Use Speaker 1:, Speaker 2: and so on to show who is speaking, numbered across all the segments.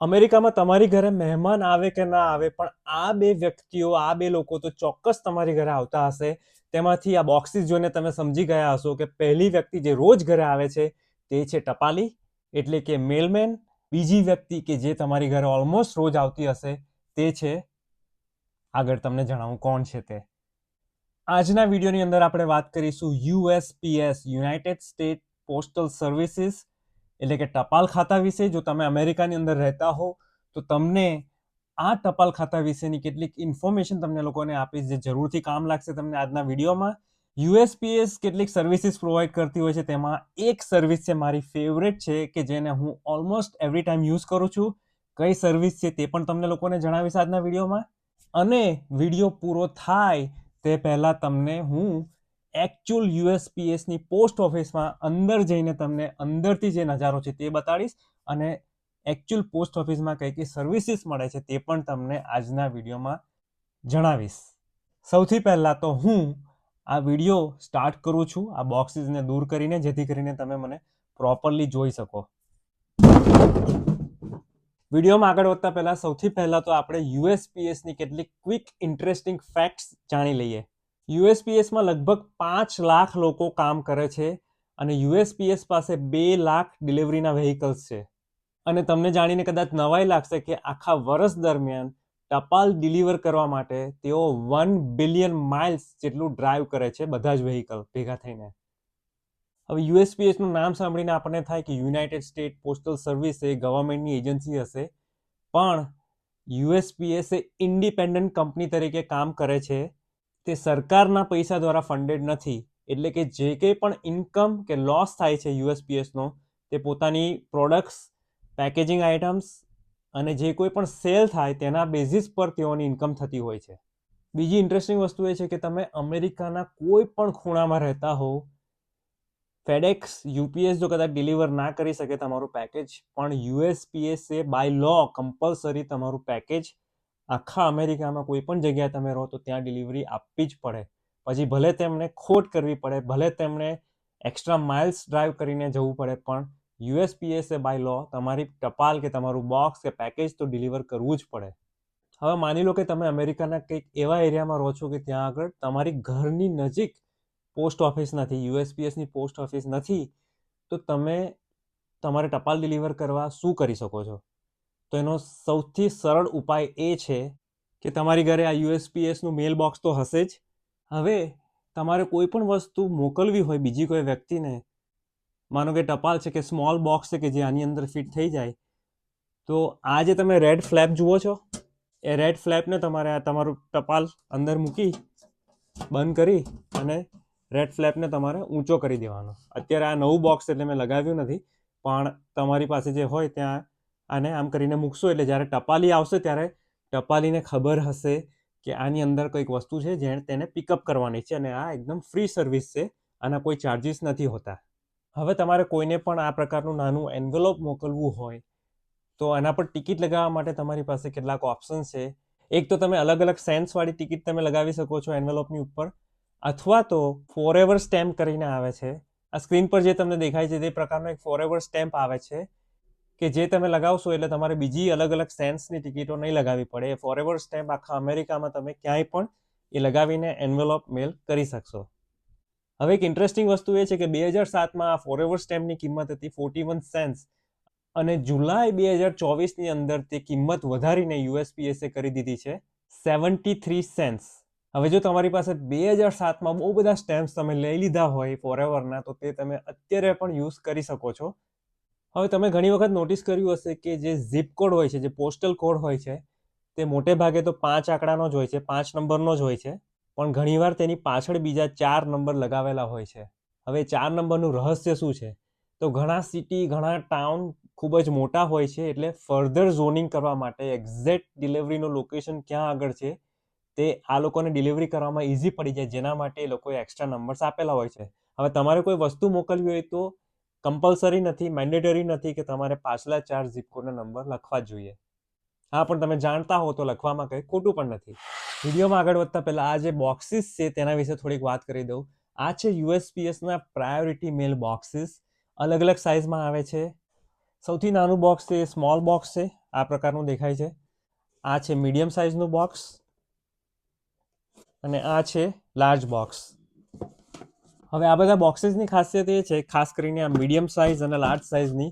Speaker 1: અમેરિકામાં તમારી ઘરે મહેમાન આવે કે ના આવે, પણ આ બે વ્યક્તિઓ, આ બે લોકો તો ચોક્કસ તમારી ઘરે આવતા હશે. તેમાંથી આ બોક્સીસ જોઈને તમે સમજી ગયા હશો કે પહેલી વ્યક્તિ જે રોજ ઘરે આવે છે, તે છે ટપાલી, એટલે કે મેલમેન બીજી વ્યક્તિ કે જે તમારી ઘરે ઓલમોસ્ટ રોજ આવતી હશે, તે છે, આગળ તમને જણાવું કોણ છે તે. આજના વિડીયોની અંદર આપણે વાત કરીશું USPS, united state postal services એટલે કે ટપાલ ખાતા વિશે જો તમે અમેરિકાની અંદર રહેતા હો, તો તમને આ ટપાલ ખાતા વિશેની કેટલીક ઇન્ફોર્મેશન તમને લોકોને આપીશ જે જરૂરથી કામ લાગશે તમને આજના વિડીયોમાં. યુએસપીએસ કેટલીક સર્વિસીસ પ્રોવાઈડ કરતી હોય છે, તેમાં એક સર્વિસ છે મારી ફેવરેટ છે, કે જેને હું ઓલમોસ્ટ એવરી ટાઈમ યુઝ કરું છું. કઈ સર્વિસ છે તે પણ તમને લોકોને જણાવીશ આજના વિડીયોમાં. અને વીડિયો પૂરો થાય તે પહેલાં તમને હું એકચ્યુઅલ યુએસપીએસની પોસ્ટ ઓફિસમાં અંદર જઈને તમને અંદરથી જે નજારો છે તે બતાડીશ અને એકચ્યુઅલ પોસ્ટ ઓફિસમાં કઈ કઈ સર્વિસીસ મળે છે તે પણ તમને આજના વિડીયોમાં જણાવીશ. સૌથી પહેલાં તો હું આ વીડિયો સ્ટાર્ટ કરું છું. આ બોક્સીસને દૂર કરીને જેથી કરીને તમે મને પ્રોપરલી જોઈ શકો. વિડીયોમાં આગળ વધતા પહેલાં સૌથી પહેલાં તો આપણે યુએસપીએસની કેટલીક ક્વિક ઇન્ટરેસ્ટિંગ ફેક્ટ્સ જાણી લઈએ. યુએસપીએસમાં લગભગ પાંચ લાખ લોકો કામ કરે છે અને યુએસપીએસ પાસે બે લાખ ડિલિવરીના વ્હીકલ્સ છે. અને તમને જાણીને કદાચ નવાઈ લાગશે કે આખા વર્ષ દરમિયાન ટપાલ ડિલિવર કરવા માટે તેઓ વન બિલિયન માઇલ્સ જેટલું ડ્રાઈવ કરે છે બધા જ વ્હીકલ ભેગા થઈને. હવે યુએસપીએસનું નામ સાંભળીને આપણને થાય કે યુનાઇટેડ સ્ટેટ પોસ્ટલ સર્વિસ એ ગવર્મેન્ટની એજન્સી હશે. પણ યુએસપીએસ એ ઇન્ડિપેન્ડન્ટ કંપની તરીકે કામ કરે છે. તે સરકારના પૈસા દ્વારા ફંડેડ નથી. એટલે કે જે કંઈ પણ ઇન્કમ કે લોસ થાય છે યુએસપીએસનો તે પોતાની પ્રોડક્ટ્સ પેકેજિંગ આઇટમ્સ અને જે કોઈ પણ સેલ થાય તેના બેઝિસ પર તેઓની ઇન્કમ થતી હોય છે. બીજી ઇન્ટરેસ્ટિંગ વસ્તુ એ છે કે તમે અમેરિકાના કોઈ પણ ખૂણામાં રહેતા હોવ ફેડેક્સ યુપીએસ જો કદાચ ડિલિવર ના કરી શકે તમારું પેકેજ પણ યુએસપીએસ એ બાય લો કમ્પલસરી તમારું પેકેજ આખા અમેરિકામાં કોઈ પણ જગ્યાએ તમે રહો તો ત્યાં ડિલિવરી આપવી જ પડે. પછી ભલે તેમણે ખોટ કરવી પડે, ભલે તેમણે એક્સ્ટ્રા માઇલ્સ ડ્રાઈવ કરીને જવું પડે, પણ યુએસપીએસ એ બાય લો તમારી ટપાલ કે તમારું બોક્સ કે પેકેજ તો ડિલિવર કરવું જ પડે. હવે માની લો કે તમે અમેરિકાના કંઈક એવા એરિયામાં રહો છો કે ત્યાં આગળ તમારી ઘરની નજીક પોસ્ટ ઓફિસ નથી, યુએસપીએસની પોસ્ટ ઓફિસ નથી, તો તમે તમારે ટપાલ ડિલિવર કરવા શું કરી શકો છો? તો એનો સૌથી સરળ ઉપાય એ છે કે તમારી ઘરે આ યુએસપીએસનું મેલ બોક્સ તો હશે જ. હવે તમારે કોઈ પણ વસ્તુ મોકલવી હોય બીજી કોઈ વ્યક્તિને, માનો કે ટપાલ છે કે સ્મોલ બોક્સ છે કે જે આની અંદર ફિટ થઈ જાય, તો આ જે તમે રેડ ફ્લેપ જુઓ છો, એ રેડ ફ્લેપને તમારે આ તમારું ટપાલ અંદર મૂકી, બંધ કરી અને રેડ ફ્લેપને તમારે ઊંચો કરી દેવાનો. અત્યારે આ નવું બોક્સ એટલે મેં લગાવ્યું નથી, પણ તમારી પાસે જે હોય ત્યાં આને આમ કરીને મૂકશો એટલે જ્યારે ટપાલી આવશે ત્યારે ટપાલીને ખબર હશે કે આની અંદર કંઈક વસ્તુ છે જેણે તેને પિકઅપ કરવાની છે અને આ એકદમ ફ્રી સર્વિસ છે. આના કોઈ ચાર્જિસ નથી હોતા. હવે તમારે કોઈને પણ આ પ્રકારનું નાનું એન્વેલોપ મોકલવું હોય તો એના પર ટિકિટ લગાવવા માટે તમારી પાસે કેટલાક ઓપ્શન્સ છે. એક તો તમે અલગ અલગ સેન્સવાળી ટિકિટ તમે લગાવી શકો છો એન્વેલોપની ઉપર અથવા તો ફોરએવર સ્ટેમ્પ કરીને આવે છે. આ સ્ક્રીન પર જે તમને દેખાય છે તે પ્રકારનો એક ફોરએવર સ્ટેમ્પ આવે છે. કે જે તમે લગાવશો એટલે તમારે બીજી અલગ અલગ સેન્સની ટિકિટો નહીં લગાવવી પડે. એ ફોરએવર સ્ટેમ્પ આખા અમેરિકામાં તમે ક્યાંય પણ એ લગાવીને એન્વેલોપ મેલ કરી શકશો. હવે એક ઇન્ટરેસ્ટિંગ વસ્તુ એ છે કે બે હજાર સાતમાં આ ફોરેવર સ્ટેમ્પની કિંમત હતી ફોર્ટી વન સેન્સ અને જુલાઈ બે હજાર ચોવીસની અંદર તે કિંમત વધારીને યુએસપીએસએ કરી દીધી છે સેવન્ટી થ્રી સેન્સ હવે જો તમારી પાસે બે હજાર સાતમાં બહુ બધા સ્ટેમ્પ્સ તમે લઈ લીધા હોય ફોરએવરના તો તે તમે અત્યારે પણ યુઝ કરી શકો છો. હવે તમે ઘણી વખત નોટિસ કર્યું હશે કે જે ઝીપ કોડ હોય છે, જે પોસ્ટલ કોડ હોય છે, તે મોટે ભાગે તો પાંચ આંકડાનો જ હોય છે, પાંચ નંબરનો જ હોય છે, પણ ઘણીવાર તેની પાછળ બીજા ચાર નંબર લગાવેલા હોય છે. હવે ચાર નંબરનું રહસ્ય શું છે? તો ઘણા સિટી ઘણા ટાઉન ખૂબ જ મોટા હોય છે, એટલે ફર્ધર ઝોનિંગ કરવા માટે એક્ઝેક્ટ ડિલિવરીનું લોકેશન ક્યાં આગળ છે, તે આ લોકોને ડિલિવરી કરવામાં ઇઝી પડી જાય, જેના માટે એ લોકોએ એક્સ્ટ્રા નંબર્સ આપેલા હોય છે. હવે તમારે કોઈ વસ્તુ મોકલવી હોય તો કમ્પલસરી નથી મેન્ડેટરી નથી કે તમારે પાછલા ચાર ઝીપ કોડના નંબર લખવા જોઈએ. હા, પણ તમે જાણતા હો તો લખવામાં કંઈ ખોટું પણ નથી. વિડીયોમાં આગળ વધતા પહેલાં આ જે બોક્સીસ છે તેના વિશે થોડીક વાત કરી દઉં. આ છે યુએસપીએસના પ્રાયોરિટી મેલ બોક્સીસ અલગ અલગ સાઇઝમાં આવે છે. સૌથી નાનું બોક્સ છે, એ સ્મોલ બોક્સ છે. આ પ્રકારનું દેખાય છે. આ છે મીડિયમ સાઇઝનું બોક્સ અને આ છે લાર્જ બોક્સ હવે આ બધા બોક્સીસની ખાસિયત એ છે, ખાસ કરીને આ મીડિયમ સાઇઝ અને લાર્જ સાઇઝની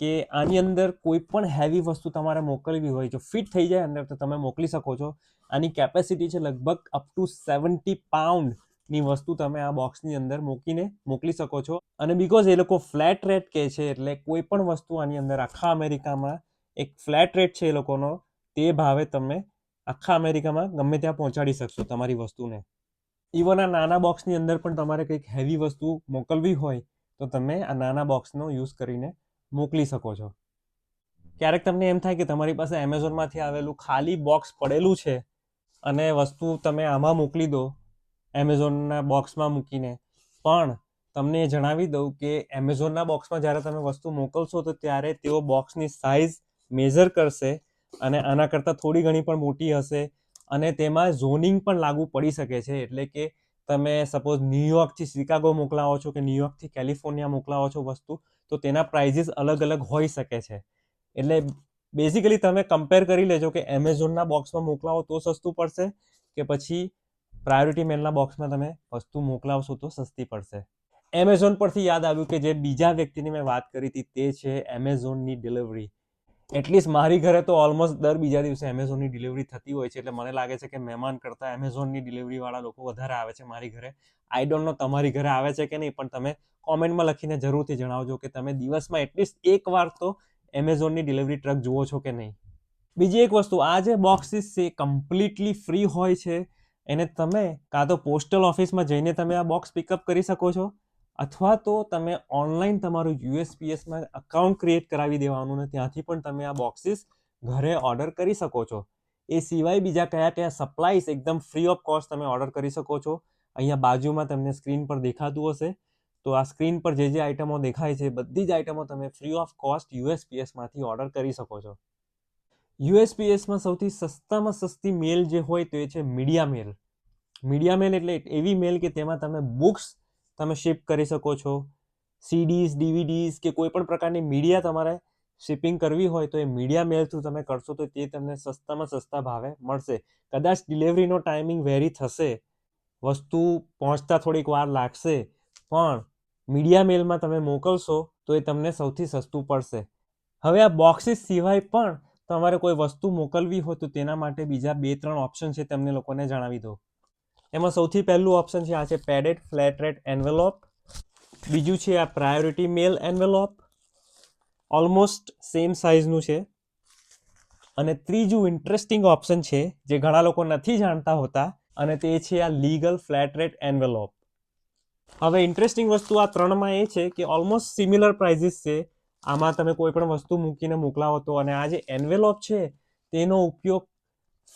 Speaker 1: કે આની અંદર કોઈ પણ હેવી વસ્તુ તમારે મોકલવી હોય, જો ફિટ થઈ જાય અંદર તો તમે મોકલી શકો છો. આની કેપેસિટી છે લગભગ અપ ટુ સેવન્ટી પાઉન્ડની વસ્તુ તમે આ બોક્સની અંદર મૂકીને મોકલી શકો છો. અને બિકોઝ એ લોકો ફ્લેટ રેટ કહે છે એટલે કોઈ પણ વસ્તુ આની અંદર આખા અમેરિકામાં, એક ફ્લેટ રેટ છે એ લોકોનો, તે ભાવે તમે આખા અમેરિકામાં ગમે ત્યાં પહોંચાડી શકશો તમારી વસ્તુને. ઇવન આ નાના બોક્સની અંદર પણ તમારે કંઈક હેવી વસ્તુ મોકલવી હોય, તો તમે આ નાના બોક્સનો યુઝ કરીને મોકલી શકો છો. ક્યારેક તમને એમ થાય કે તમારી પાસે એમેઝોનમાંથી આવેલું ખાલી બોક્સ પડેલું છે અને વસ્તુ તમે આમાં મોકલી દો એમેઝોનના બોક્સમાં મૂકીને. પણ તમને જણાવી દઉં કે એમેઝોનના બોક્સમાં જ્યારે તમે વસ્તુ મોકલશો, તો ત્યારે તેઓ બોક્સની સાઇઝ મેઝર કરશે અને આના કરતાં થોડી ઘણી પણ મોટી હશે. અને તેમાં ઝોનિંગ પણ લાગુ પડી શકે છે. એટલે કે તમે સપોઝ ન્યુયોર્કથી શિકાગો મોકલાવો છો કે ન્યુયોર્કથી કેલિફોર્નિયા મોકલાવો છો વસ્તુ, તો તેના પ્રાઇઝીસ અલગ અલગ હોઈ શકે છે. એટલે બેઝિકલી તમે કમ્પેર કરી લેજો કે એમેઝોનના બોક્સમાં મોકલાવો તો સસ્તું પડશે કે પછી પ્રાયોરિટી મેલના બોક્સમાં તમે વસ્તુ મોકલાવશો તો સસ્તી પડશે. એમેઝોન પરથી યાદ આવ્યું કે જે બીજા વ્યક્તિની મેં વાત કરી હતી તે છે એમેઝોનની ડિલિવરી એટલીસ્ટ મારી ઘરે તો ઓલમોસ્ટ દર બીજા દિવસે એમેઝોનની ડિલિવરી થતી હોય છે, એટલે મને લાગે છે કે મહેમાન કરતાં એમેઝોનની ડિલિવરીવાળા લોકો વધારે આવે છે મારી ઘરે. આઈ ડોન્ટ નો તમારી ઘરે આવે છે કે નહીં, પણ તમે કોમેન્ટમાં લખીને જરૂરથી જણાવજો કે તમે દિવસમાં એટલીસ્ટ એક વાર તો એમેઝોનની ડિલિવરી ટ્રક જુઓ છો કે નહીં. બીજી એક વસ્તુ, આ જે બોક્સિસ છે કમ્પ્લીટલી ફ્રી હોય છે. એને તમે કાં તો પોસ્ટલ ઓફિસમાં જઈને તમે આ બોક્સ પિકઅપ કરી શકો છો અથવા તો તમે ઓનલાઈન તમારું યુએસપીએસમાં અકાઉન્ટ ક્રિએટ કરાવી દેવાનું ને ત્યાંથી પણ તમે આ બોક્સીસ ઘરે ઓર્ડર કરી શકો છો. એ સિવાય બીજા કયા કયા સપ્લાયસ એકદમ ફ્રી ઓફ કોસ્ટ તમે ઓર્ડર કરી શકો છો. અહીંયા બાજુમાં તમને સ્ક્રીન પર દેખાતું હશે. તો આ સ્ક્રીન પર જે જે આઇટમો દેખાય છે બધી જ આઇટમો તમે ફ્રી ઓફ કોસ્ટ યુએસપીએસમાંથી ઓર્ડર કરી શકો છો. યુએસપીએસમાં સૌથી સસ્તામાં સસ્તી મેલ જે હોય તો એ છે મીડિયા મેલ મીડિયા મેલ એટલે એવી મેલ કે તેમાં તમે બુક્સ તમે શિપ કરી શકો છો. સીડીઝ, ડીવીડીઝ કે કોઈ પણ પ્રકારની મીડિયા તમારે શિપિંગ કરવી હોય તો એ મીડિયા મેલ થ્રુ તમે કરશો તો તે તમને સસ્તામાં સસ્તા ભાવે મળશે. કદાચ ડિલિવરીનો ટાઈમિંગ વેરી થશે, વસ્તુ પહોંચતા થોડીક વાર લાગશે, પણ મીડિયા મેલમાં તમે મોકલશો તો એ તમને સૌથી સસ્તું પડશે. હવે આ બોક્સિસ સિવાય પણ તમારે કોઈ વસ્તુ મોકલવી હોય તો તેના માટે બીજા બે ત્રણ ઓપ્શન છે, તમને લોકોને જણાવી દો. એમાં સૌથી પહેલું ઓપ્શન છે, આ છે પેડેડ ફ્લેટ રેટ એન્વેલોપ બીજું છે, આ priority mail envelope almost same સાઇઝનું છે. અને ત્રીજું ઇન્ટરેસ્ટિંગ ઓપ્શન છે, જે ઘણા લોકો નથી જાણતા હોતા, અને તે છે આ લીગલ ફ્લેટ રેટ એન્વેલોપ હવે ઇન્ટરેસ્ટિંગ વસ્તુ આ ત્રણમાં એ છે કે ઓલમોસ્ટ સિમિલર પ્રાઇઝિસ છે. આમાં તમે કોઈ પણ વસ્તુ મૂકીને મોકલાવો તો, અને આ જે એન્વેલોપ છે, તેનો ઉપયોગ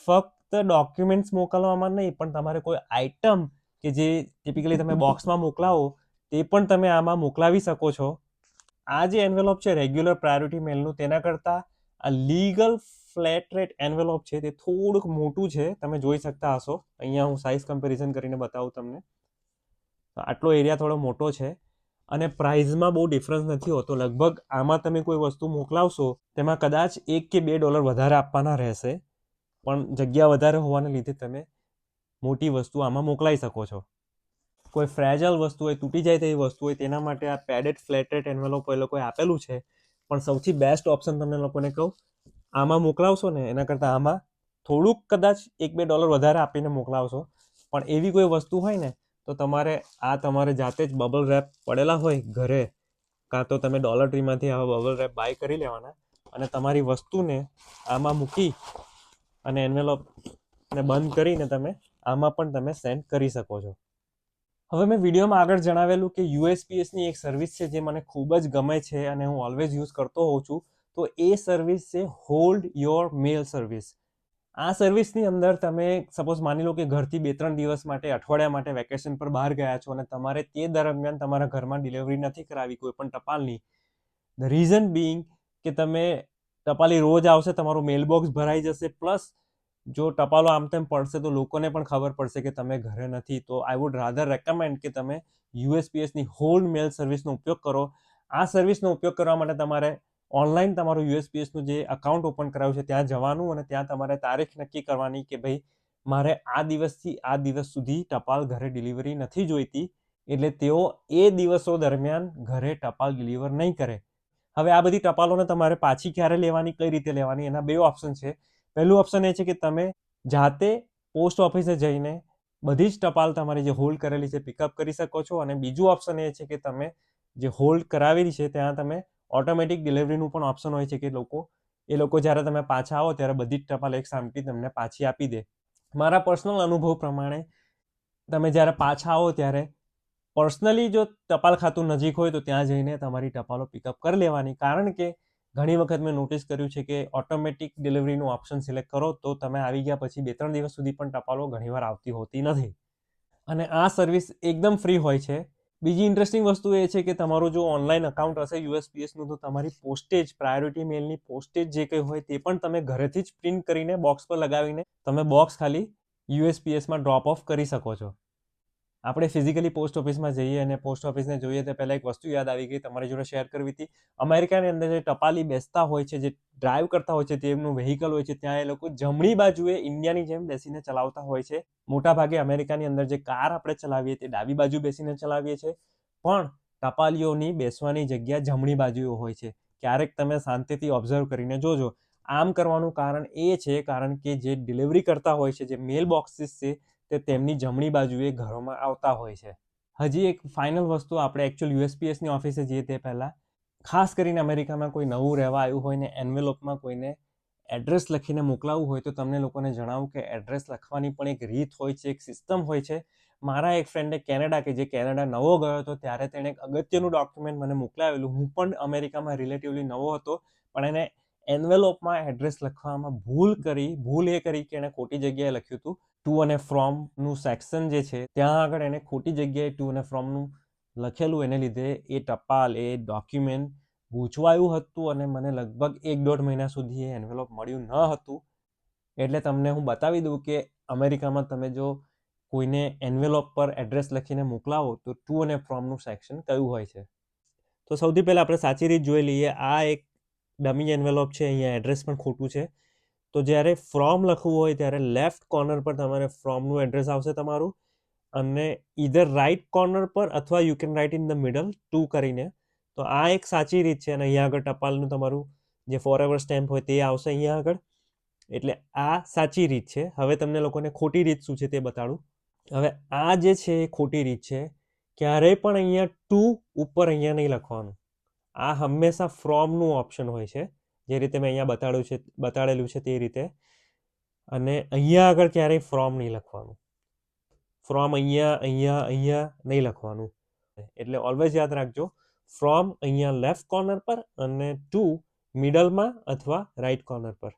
Speaker 1: ફક્ત ડોક્યુમેન્ટ્સ મોકલવામાં નહીં પણ તમારે કોઈ આઇટમ કે જે ટિપિકલી તમે બોક્સમાં મોકલાવો તે પણ તમે આમાં મોકલાવી શકો છો. આ જે એન્વેલોપ છે રેગ્યુલર પ્રાયોરિટી મેલનું તેના કરતાં આ લીગલ ફ્લેટ રેટ એન્વેલોપ છે તે થોડુંક મોટું છે. તમે જોઈ શકતા હશો. અહીંયા હું સાઇઝ કમ્પેરિઝન કરીને બતાવું તમને. આટલો એરિયા થોડો મોટો છે. અને પ્રાઇઝમાં બહુ ડિફરન્સ નથી હોતો. લગભગ આમાં તમે કોઈ વસ્તુ મોકલાવશો તેમાં કદાચ એક કે બે ડોલર વધારે આપવાના રહેશે. પણ જગ્યા વધારે હોવાને લીધે તમે મોટી વસ્તુ આમાં મોકલાઈ શકો છો. કોઈ ફ્રેજલ વસ્તુ હોય, તૂટી જાય તેવી વસ્તુ હોય, તેના માટે આ પેડેડ ફ્લેટેડ એન્વેલોપ એ લોકોએ આપેલું છે. પણ સૌથી બેસ્ટ ઓપ્શન તમને લોકોને કહું, આમાં મોકલાવશો ને એના કરતાં આમાં થોડુંક કદાચ એક બે ડોલર વધારે આપીને મોકલાવશો. પણ એવી કોઈ વસ્તુ હોય ને, તો તમારે આ તમારે જાતે જ બબલ રેપ પડેલા હોય ઘરે, કાં તો તમે ડોલર ટ્રીમાંથી આવા બબલ રેપ બાય કરી લેવાના અને તમારી વસ્તુને આમાં મૂકી અને એન્વેલોપને બંધ કરીને તમે આમાં પણ તમે સેન્ડ કરી શકો છો. હવે મેં વિડીયોમાં આગળ જણાવેલું કે યુએસપીએસની એક સર્વિસ છે જે મને ખૂબ જ ગમે છે અને હું ઓલવેઝ યુઝ કરતો હોઉં છું, તો એ સર્વિસ છે હોલ્ડ યોર મેલ સર્વિસ આ સર્વિસની અંદર તમે સપોઝ માની લો કે ઘરથી બે ત્રણ દિવસ માટે અઠવાડિયા માટે વેકેશન પર બહાર ગયા છો અને તમારે તે દરમિયાન તમારા ઘરમાં ડિલિવરી નથી કરાવી કોઈ પણ ટપાલની. ધ રીઝન બિંગ કે તમે ટપાલી રોજ આવશે, તમારું મેલબોક્સ ભરાઈ જશે. પ્લસ જો ટપાલો આમ તેમ પડશે તો લોકોને પણ ખબર પડશે કે તમે ઘરે નથી. તો આઈ વુડ રાધર રેકમેન્ડ કે તમે યુએસપીએસની હોલ મેલ સર્વિસનો ઉપયોગ કરો. આ સર્વિસનો ઉપયોગ કરવા માટે તમારે ઓનલાઈન તમારું યુએસપીએસનું જે અકાઉન્ટ ઓપન કરાવ્યું છે, ત્યાં જવાનું અને ત્યાં તમારે તારીખ નક્કી કરવાની કે ભાઈ મારે આ દિવસથી આ દિવસ સુધી ટપાલ ઘરે ડિલિવરી નથી જોઈતી. એટલે તેઓ એ દિવસો દરમિયાન ઘરે ટપાલ ડિલિવર નહીં કરે. હવે આ બધી ટપાલોને તમારે પાછી ક્યારે લેવાની, કઈ રીતે લેવાની, એના બે ઓપ્શન છે. પહેલું ઓપ્શન એ છે કે તમે જાતે પોસ્ટ ઓફિસે જઈને બધી જ ટપાલ તમારી જે હોલ્ડ કરેલી છે પિકઅપ કરી શકો છો અને બીજું ઓપ્શન એ છે કે તમે જે હોલ્ડ કરાવેલી છે ત્યાં તમે ઓટોમેટિક ડિલિવરીનું પણ ઓપ્શન હોય છે કે લોકો, એ લોકો જ્યારે તમે પાછા આવો ત્યારે બધી જ ટપાલ એક સામટી તમને પાછી આપી દે. મારા પર્સનલ અનુભવ પ્રમાણે તમે જ્યારે પાછા આવો ત્યારે પર્સનલી જો ટપાલ ખાતું નજીક હોય તો ત્યાં જઈને તમારી ટપાલો પિકઅપ કરી લેવાની. કારણ કે ઘણી વખત મેં નોટિસ કર્યું છે કે ઓટોમેટિક ડિલિવરીનું ઓપ્શન સિલેક્ટ કરો તો તમે આવી ગયા પછી બે ત્રણ દિવસ સુધી પણ ટપાલો ઘણીવાર આવતી હોતી નથી. અને આ સર્વિસ એકદમ ફ્રી હોય છે. બીજી ઇન્ટરેસ્ટિંગ વસ્તુ એ છે કે તમારું જો ઓનલાઈન અકાઉન્ટ હશે યુએસપીએસનું, તો તમારી પોસ્ટેજ, પ્રાયોરિટી મેલની પોસ્ટેજ જે કંઈ હોય તે પણ તમે ઘરેથી જ પ્રિન્ટ કરીને બોક્સ પર લગાવીને તમે બોક્સ ખાલી યુએસપીએસમાં ડ્રોપ ઓફ કરી શકો છો. આપણે ફિઝિકલી પોસ્ટ ઓફિસમાં જઈએ અને પોસ્ટ ઓફિસને જોઈએ તે પહેલાં એક વસ્તુ યાદ આવી ગઈ, તમારી જોડે શેર કરવી હતી. અમેરિકાની અંદર જે ટપાલી બેસતા હોય છે, જે ડ્રાઈવ કરતા હોય છે તેમનું વ્હીકલ હોય છે, ત્યાં એ લોકો જમણી બાજુએ ઇન્ડિયાની જેમ બેસીને ચલાવતા હોય છે. મોટાભાગે અમેરિકાની અંદર જે કાર આપણે ચલાવીએ તે ડાબી બાજુ બેસીને ચલાવીએ છીએ પણ ટપાલીઓની બેસવાની જગ્યા જમણી બાજુએ હોય છે. ક્યારેક તમે શાંતિથી ઓબ્ઝર્વ કરીને જોજો. આમ કરવાનું કારણ એ છે, કારણ કે જે ડિલિવરી કરતા હોય છે, જે મેલ બોક્સીસ છે તે તેમની જમણી બાજુએ ઘરોમાં આવતા હોય છે. હજી એક ફાઇનલ વસ્તુ આપણે એકચ્યુઅલ યુએસપીએસની ઓફિસે જઈએ તે પહેલાં. ખાસ કરીને અમેરિકામાં કોઈ નવું રહેવા આવ્યું હોય ને એન્વેલોપમાં કોઈને એડ્રેસ લખીને મોકલાવવું હોય તો તમને લોકોને જણાવું કે એડ્રેસ લખવાની પણ એક રીત હોય છે, એક સિસ્ટમ હોય છે. મારા એક ફ્રેન્ડે કેનેડા કે જે કેનેડા નવો ગયો હતો ત્યારે તેણે એક અગત્યનું ડોક્યુમેન્ટ મને મોકલાવેલું. હું પણ અમેરિકામાં રિલેટિવલી નવો હતો, પણ એને એન્વેલોપમાં એડ્રેસ લખવામાં ભૂલ કરી, ભૂલ એ કરી કે એણે ખોટી જગ્યાએ લખ્યું હતું. ટુ અને ફ્રોમનું સેક્શન જે છે, ત્યાં આગળ એને ખોટી જગ્યાએ ટુ અને ફ્રોમનું લખેલું. એને લીધે એ ટપાલ, એ ડોક્યુમેન્ટ ગૂંચવાયું હતું અને મને લગભગ એક દોઢ મહિના સુધી એ એન્વેલોપ મળ્યું ન હતું. એટલે તમને હું બતાવી દઉં કે અમેરિકામાં તમે જો કોઈને એન્વેલોપ પર એડ્રેસ લખીને મોકલાવો, તો ટુ અને ફ્રોમનું સેક્શન કયું હોય છે? તો સૌથી પહેલાં આપણે સાચી રીત જોઈ લઈએ. આ એક ડમી એન્વેલોપ છે, અહીંયા એડ્રેસ પણ ખોટું છે. તો જ્યારે ફ્રોમ લખવું હોય ત્યારે લેફ્ટ કોર્નર પર તમારે ફ્રોમનું એડ્રેસ આવશે તમારું અને ઇધર રાઇટ કોર્નર પર અથવા you can write in the middle to કરીને. તો આ એક સાચી રીત છે અને અહીંયા આગળ ટપાલનું તમારું જે ફોર એવર સ્ટેમ્પ હોય તે આવશે અહીંયા આગળ. એટલે આ સાચી રીત છે. હવે તમને લોકોને ખોટી રીત શું છે તે બતાડું. હવે આ જે છે એ ખોટી રીત છે. ક્યારેય પણ અહીંયા ટુ ઉપર અહીંયા નહીં લખવાનું. આ હંમેશા ફ્રોમનું ઓપ્શન હોય છે. જે રીતે મેં અહીંયા બતાડ્યું છે, બતાડેલું છે તે રીતે. અને અહીંયા આગળ ક્યારેય ફ્રોમ નહીં લખવાનું. ફ્રોમ અહીંયા અહીંયા અહીંયા નહીં લખવાનું. એટલે ઓલવેઝ યાદ રાખજો, ફ્રોમ અહીંયા લેફ્ટ કોર્નર પર અને ટુ મિડલમાં અથવા રાઈટ કોર્નર પર.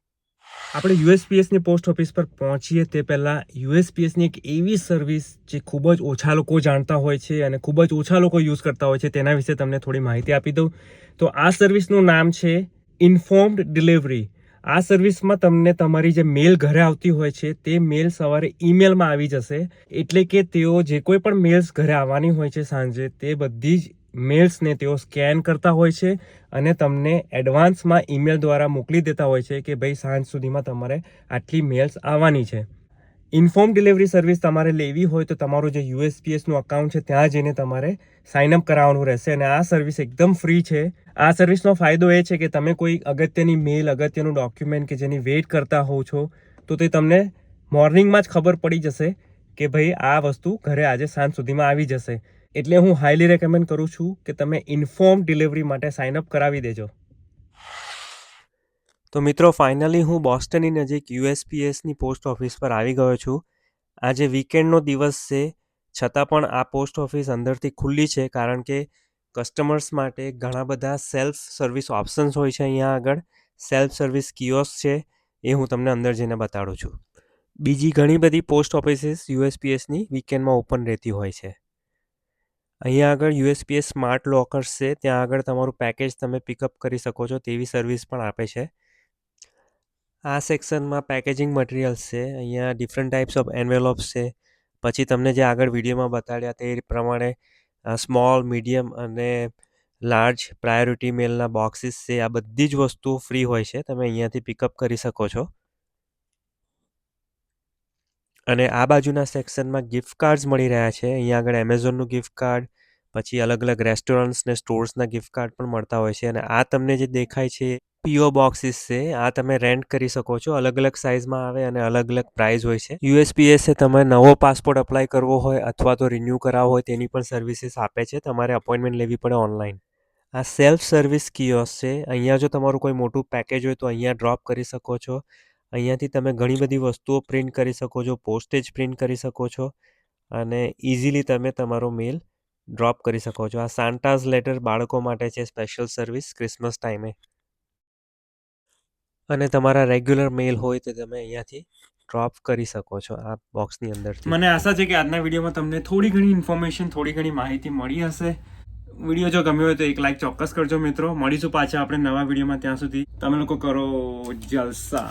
Speaker 1: આપણે યુએસપીએસની પોસ્ટ ઓફિસ પર પહોંચીએ તે પહેલાં યુએસપીએસની એક એવી સર્વિસ જે ખૂબ જ ઓછા લોકો જાણતા હોય છે અને ખૂબ જ ઓછા લોકો યુઝ કરતા હોય છે તેના વિશે તમને થોડી માહિતી આપી દઉં. તો આ સર્વિસનું નામ છે ઇન્ફોર્મ્ડ ડિલિવરી. આ સર્વિસમાં તમને તમારી જે મેલ ઘરે આવતી હોય છે તે મેલ સવારે ઈમેલમાં આવી જશે. એટલે કે તેઓ જે કોઈ પણ મેલ્સ ઘરે આવવાની હોય છે સાંજે તે બધી જ મેલ્સને તેઓ સ્કેન કરતા હોય છે અને તમને એડવાન્સમાં ઈમેલ દ્વારા મોકલી દેતા હોય છે કે ભાઈ સાંજ સુધીમાં તમારે આટલી મેલ્સ આવવાની છે. ઇન્ફોર્મ ડિલિવરી સર્વિસ તમારે લેવી હોય તો તમારું જે યુએસપીએસનું અકાઉન્ટ છે ત્યાં જઈને તમારે સાઇન અપ કરાવવાનું રહેશે અને આ સર્વિસ એકદમ ફ્રી છે. આ સર્વિસનો ફાયદો એ છે કે તમે કોઈ અગત્યની મેલ અગત્યનું ડોક્યુમેન્ટ કે જેની વેઇટ કરતા હોવ છો, તો તે તમને મોર્નિંગમાં જ ખબર પડી જશે કે ભાઈ આ વસ્તુ ઘરે આજે સાંજ સુધીમાં આવી જશે. એટલે હું હાઈલી રેકમેન્ડ કરું છું કે તમે ઇન્ફોર્મ ડિલિવરી માટે સાઇન અપ કરાવી દેજો. તો મિત્રો ફાઇનલી હું બોસ્ટનની નજીક યુએસપીએસની પોસ્ટ ઓફિસ પર આવી ગયો છું. આજે વીકેન્ડનો દિવસ છે, છતાં પણ આ પોસ્ટ ઓફિસ અંદરથી ખુલ્લી છે, કારણ કે કસ્ટમર્સ માટે ઘણા બધા સેલ્ફ સર્વિસ ઓપ્શન્સ હોય છે અહીંયા આગળ. સેલ્ફ સર્વિસ કિયોસ છે, એ હું તમને અંદર જઈને બતાડું છું. બીજી ઘણી બધી પોસ્ટ ઓફિસીસ યુએસપીએસની વીકેન્ડમાં ઓપન રહેતી હોય છે. અહીંયા આગળ યુએસપીએસ સ્માર્ટ લોકર્સ છે, ત્યાં આગળ તમારું પેકેજ તમે પિકઅપ કરી શકો છો, તેવી સર્વિસ પણ આપે છે. આ સેક્શનમાં પેકેજિંગ મટીરિયલ્સ છે, અહીંયા ડિફરન્ટ ટાઈપ્સ ઓફ એન્વેલોપ્સ છે. પછી તમને જે આગળ વિડીયોમાં બતાડ્યા તે પ્રમાણે સ્મોલ, મીડિયમ અને લાર્જ પ્રાયોરિટી મેલના બોક્સીસ છે, આ બધી જ વસ્તુઓ ફ્રી હોય છે, તમે અહીંયાથી પિકઅપ કરી શકો છો. અને આ બાજુના સેક્શનમાં ગિફ્ટ કાર્ડ્સ મળી રહ્યા છે. અહીંયા આગળ એમેઝોનનું ગિફ્ટ કાર્ડ, પછી અલગ અલગ રેસ્ટોરન્ટ્સ ને સ્ટોર્સના ગિફ્ટ કાર્ડ પણ મળતા હોય છે. અને આ તમને જે દેખાય છે, પીઓ બોક્સીસ છે. આ તમે રેન્ટ કરી શકો છો. અલગ અલગ સાઇઝમાં આવે અને અલગ અલગ પ્રાઇસ હોય છે. યુએસપીએસ એ તમે નવો પાસપોર્ટ અપ્લાય કરવો હોય અથવા તો રિન્યૂ કરાવવો હોય તેની પણ સર્વિસીસ આપે છે. તમારે અપોઇન્ટમેન્ટ લેવી પડે ઓનલાઈન આ સેલ્ફ સર્વિસ કિયોસ છે. અહીંયા જો તમારું કોઈ મોટું પેકેજ હોય તો અહીંયા ડ્રોપ કરી શકો છો. અહીંયાથી તમે ઘણી બધી વસ્તુઓ પ્રિન્ટ કરી શકો છો, પોસ્ટેજ પ્રિન્ટ કરી શકો છો અને ઇઝીલી તમે તમારો મેલ ડ્રોપ કરી શકો છો. આ સાન્ટાઝ લેટર બાળકો માટે છે સ્પેશિયલ સર્વિસ ક્રિસમસ ટાઈમે. અને તમારા રેગ્યુલર મેલ હોય તો તમે અહીંયાથી ડ્રોપ કરી શકો છો આ બોક્સની અંદર મને આશા છે કે આજના વિડીયોમાં તમને થોડી ઘણી ઇન્ફોર્મેશન, થોડી ઘણી માહિતી મળી હશે. વીડિયો જો ગમ્યો હોય તો એક લાઈક ચોક્કસ કરજો મિત્રો. મળીશું પાછા આપણે નવા વિડીયોમાં ત્યાં સુધી. તમે લોકો કરો જલસા.